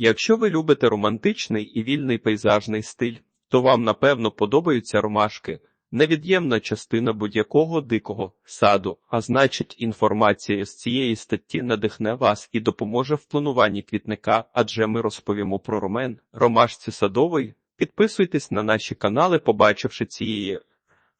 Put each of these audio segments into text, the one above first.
Якщо ви любите романтичний і вільний пейзажний стиль, то вам напевно подобаються ромашки, невід'ємна частина будь-якого дикого саду, а значить, інформація з цієї статті надихне вас і допоможе в плануванні квітника, адже ми розповімо про ромен, ромашці садовий. Підписуйтесь на наші канали, побачивши цієї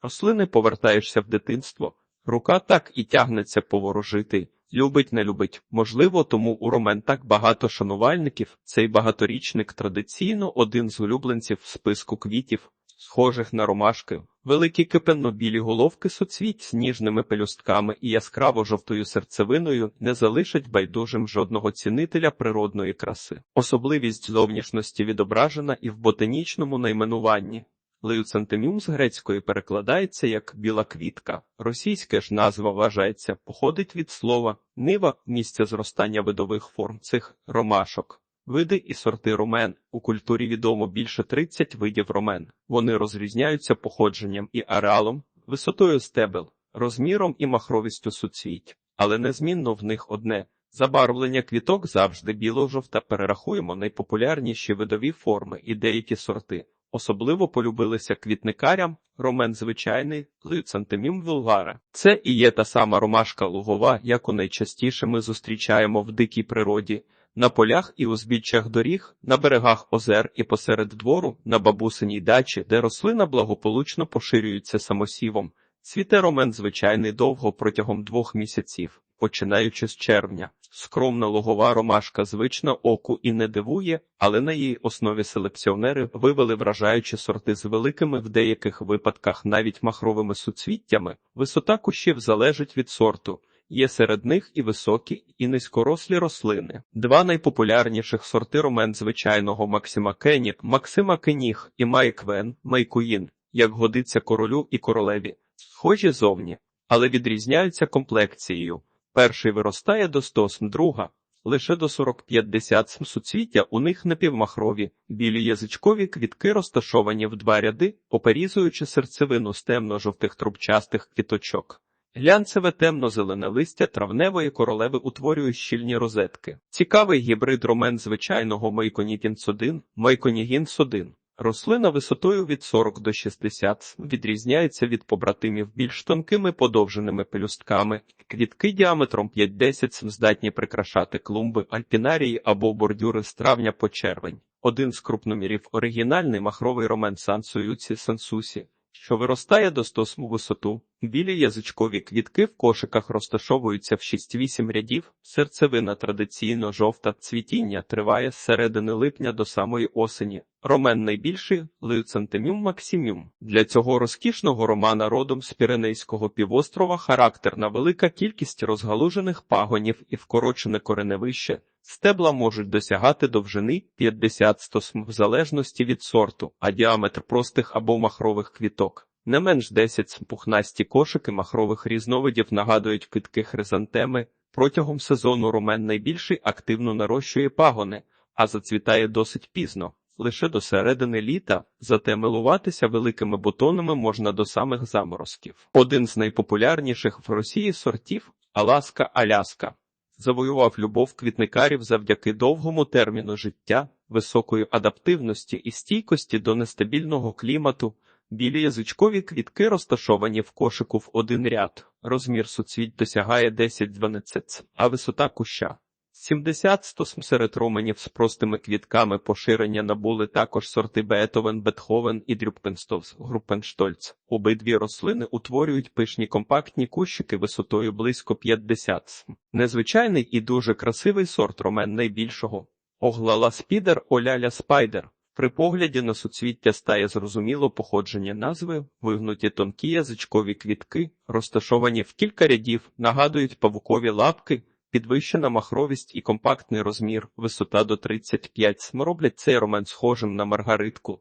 рослини, повертаєшся в дитинство. Рука так і тягнеться поворожити. Любить, не любить. Можливо, тому у ромен так багато шанувальників. Цей багаторічник традиційно один з улюбленців в списку квітів, схожих на ромашки. Великі кипенно-білі головки соцвіть з ніжними пелюстками і яскраво жовтою серцевиною не залишать байдужим жодного цінителя природної краси. Особливість зовнішності відображена і в ботанічному найменуванні. Леюцентеміум з грецької перекладається як біла квітка. Російська ж назва вважається, походить від слова нива, місце зростання видових форм цих ромашок. Види і сорти ромен. У культурі відомо більше 30 видів ромен. Вони розрізняються походженням і ареалом, висотою стебел, розміром і махровістю суцвіть, але незмінно в них одне. Забарвлення квіток завжди біло-жовта перерахуємо найпопулярніші видові форми і деякі сорти. Особливо полюбилися квітникарям ромен звичайний, лицантемім вулвара. Це і є та сама ромашка лугова, яку найчастіше ми зустрічаємо в дикій природі, на полях і узбіччях доріг, на берегах озер і посеред двору, на бабусиній дачі, де рослина благополучно поширюється самосівом. Цвіте ромен звичайний довго протягом двох місяців, починаючи з червня. Скромна лугова ромашка звична оку і не дивує, але на її основі селекціонери вивели вражаючі сорти з великими в деяких випадках навіть махровими суцвіттями. Висота кущів залежить від сорту. Є серед них і високі, і низькорослі рослини. Два найпопулярніших сорти ромен звичайного Максима Кені, Максима Кеніг і Майквен, Майкуїн, як годиться королю і королеві, схожі зовні, але відрізняються комплекцією. Перший виростає до 100 см, друга лише до 40-50 см суцвіття у них напівмахрові, білі язичкові квітки розташовані в два ряди, оперізуючи серцевину з темно-жовтих трубчастих квіточок. Глянцеве темно-зелене листя травневої королеви утворює щільні розетки. Цікавий гібрид ромен звичайного Мейконігінс-1, Мейконігінс-1. Рослина висотою від 40 до 60 см відрізняється від побратимів більш тонкими подовженими пелюстками. Квітки діаметром 5-10 см здатні прикрашати клумби, альпінарії або бордюри з травня по червень. Один з крупномірів оригінальний махровий ромен Сансуюці Сансусі, що виростає до 100 см висоту. Білі язичкові квітки в кошиках розташовуються в 6-8 рядів. Серцевина традиційно жовта цвітіння триває з середини липня до самої осені. Ромен найбільший леюцентеміум максиміум. Для цього розкішного романа родом з Піренейського півострова характерна велика кількість розгалужених пагонів і вкорочене кореневище. Стебла можуть досягати довжини 50-100 см в залежності від сорту, а діаметр простих або махрових квіток. Не менш 10 пухнасті кошики махрових різновидів нагадують квітки хризантеми. Протягом сезону ромен найбільший активно нарощує пагони, а зацвітає досить пізно, лише до середини літа, зате милуватися великими бутонами можна до самих заморозків. Один з найпопулярніших в Росії сортів Аласка Аляска. Завоював любов квітникарів завдяки довгому терміну життя, високої адаптивності і стійкості до нестабільного клімату. Білі язичкові квітки розташовані в кошику в один ряд. Розмір суцвіть досягає 10-12, а висота куща 70-100 см серед роменів з простими квітками поширення набули також сорти Беетовен, Бетховен і Дрюппенстовс, Группенштольц. Обидві рослини утворюють пишні компактні кущики висотою близько 50 см. Незвичайний і дуже красивий сорт ромен найбільшого. Оглала спідер, оляля спайдер. При погляді на суцвіття стає зрозуміло походження назви, вигнуті тонкі язичкові квітки, розташовані в кілька рядів, нагадують павукові лапки, підвищена махровість і компактний розмір, висота до 35 см роблять цей ромен схожим на маргаритку.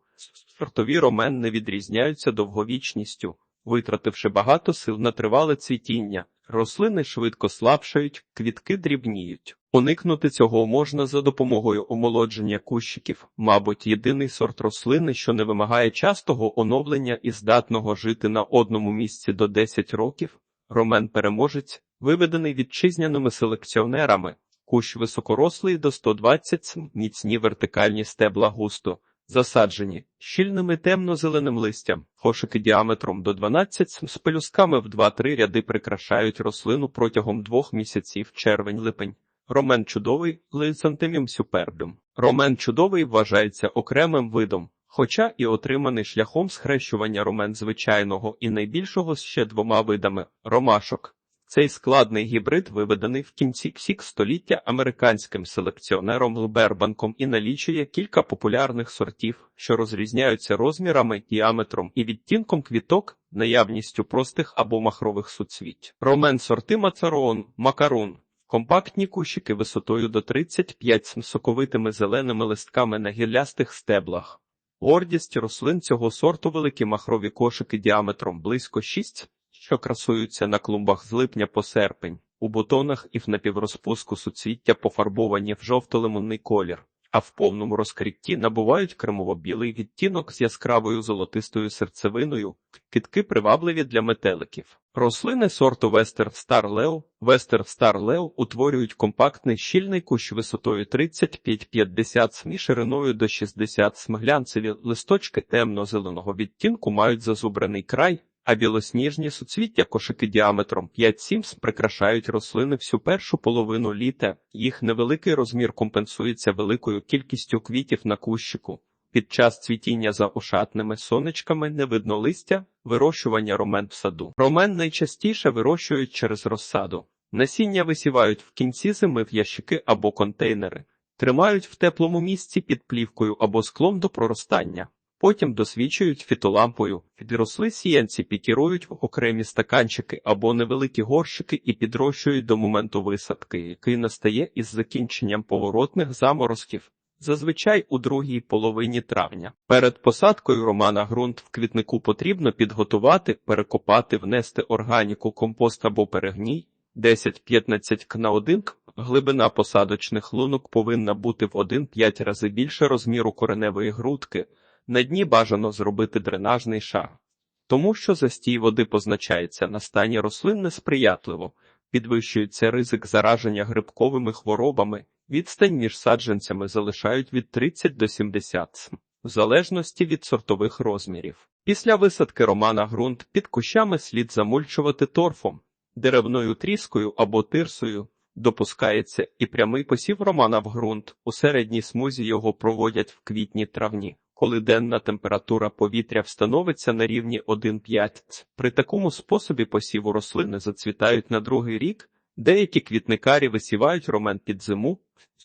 Сортові ромен не відрізняються довговічністю, витративши багато сил на тривале цвітіння. Рослини швидко слабшають, квітки дрібніють. Уникнути цього можна за допомогою омолодження кущиків, мабуть, єдиний сорт рослини, що не вимагає частого оновлення і здатного жити на одному місці до 10 років. Ромен переможець, виведений вітчизняними селекціонерами, Кущ високорослий до 120 см, міцні вертикальні стебла густо, засаджені щільними темно-зеленим листям, кошики діаметром до 12 см з пелюсками в 2-3 ряди прикрашають рослину протягом двох місяців червень-липень. Ромен чудовий лизантемім сюпербюм. Ромен чудовий вважається окремим видом, хоча і отриманий шляхом схрещування ромен звичайного і найбільшого з ще двома видами ромашок. Цей складний гібрид виведений в кінці ксік століття американським селекціонером Лбербанком і налічує кілька популярних сортів, що розрізняються розмірами, діаметром і відтінком квіток, наявністю простих або махрових суцвіть. Ромен сорти Мацарон, Макарун. Компактні кущики висотою до 35 см соковитими зеленими листками на гіллястих стеблах. Гордість рослин цього сорту великі махрові кошики діаметром близько 6 що красуються на клумбах з липня по серпень, у бутонах і в напіврозпуску суцвіття пофарбовані в жовто-лимонний колір, а в повному розкритті набувають кремово-білий відтінок з яскравою золотистою серцевиною, квітки привабливі для метеликів. Рослини сорту Western Star Leo Western Star Leo утворюють компактний щільний кущ висотою 35-50 см шириною до 60 см. Глянцеві листочки темно-зеленого відтінку мають зазубрений край, а білосніжні суцвіття кошики діаметром 5-7 прикрашають рослини всю першу половину літа. Їх невеликий розмір компенсується великою кількістю квітів на кущику. Під час цвітіння за ошатними сонечками не видно листя, вирощування ромен в саду. Ромен найчастіше вирощують через розсаду. Насіння висівають в кінці зими в ящики або контейнери, тримають в теплому місці під плівкою або склом до проростання. Потім досвідчують фітолампою, підросли сіянці пікірують в окремі стаканчики або невеликі горщики і підрощують до моменту висадки, який настає із закінченням поворотних заморозків, зазвичай у другій половині травня. Перед посадкою романа ґрунт в квітнику потрібно підготувати, перекопати, внести органіку, компост або перегній 10-15 к на 1 к. Глибина посадочних лунок повинна бути в 1-5 рази більше розміру кореневої грудки. На дні бажано зробити дренажний шар, тому що застій води позначається на стані рослин несприятливо, підвищується ризик зараження грибковими хворобами, відстань між саджанцями залишають від 30 до 70 см, в залежності від сортових розмірів. Після висадки романа ґрунт під кущами слід замульчувати торфом, деревною тріскою або тирсою. Допускається і прямий посів романа в ґрунт. У середній смузі його проводять в квітні-травні коли денна температура повітря встановиться на рівні 1,5. При такому способі посіву рослини зацвітають на другий рік, деякі квітникарі висівають ромен під зиму,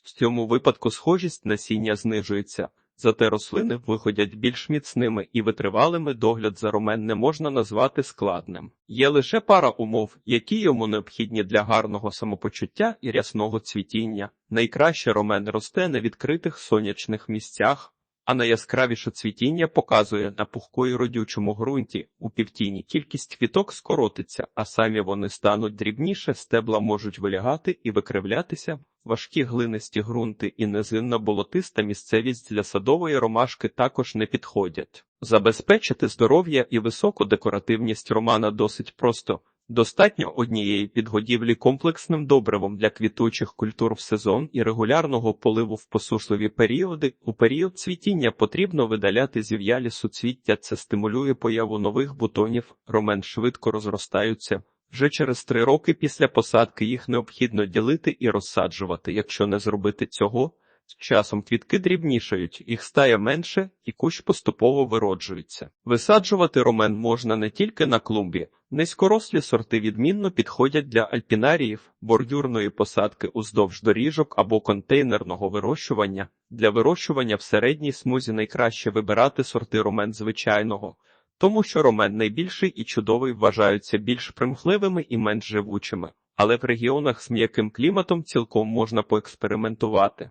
в цьому випадку схожість насіння знижується, зате рослини виходять більш міцними і витривалими догляд за ромен не можна назвати складним. Є лише пара умов, які йому необхідні для гарного самопочуття і рясного цвітіння. Найкраще ромен росте на відкритих сонячних місцях а найяскравіше цвітіння показує на пухко родючому ґрунті у півтіні кількість квіток скоротиться, а самі вони стануть дрібніше, стебла можуть вилягати і викривлятися. Важкі глинисті ґрунти і низинна болотиста місцевість для садової ромашки також не підходять. Забезпечити здоров'я і високу декоративність романа досить просто. Достатньо однієї підгодівлі комплексним добривом для квітучих культур в сезон і регулярного поливу в посушливі періоди. У період цвітіння потрібно видаляти зів'ялі суцвіття. Це стимулює появу нових бутонів, ромен швидко розростаються. Вже через три роки після посадки їх необхідно ділити і розсаджувати. Якщо не зробити цього, з часом квітки дрібнішають, їх стає менше, і кущ поступово вироджується. Висаджувати ромен можна не тільки на клумбі, низькорослі сорти відмінно підходять для альпінаріїв, бордюрної посадки уздовж доріжок або контейнерного вирощування. Для вирощування в середній смузі найкраще вибирати сорти ромен звичайного. Тому що ромен найбільший і чудовий вважаються більш примхливими і менш живучими, але в регіонах з м'яким кліматом цілком можна поекспериментувати.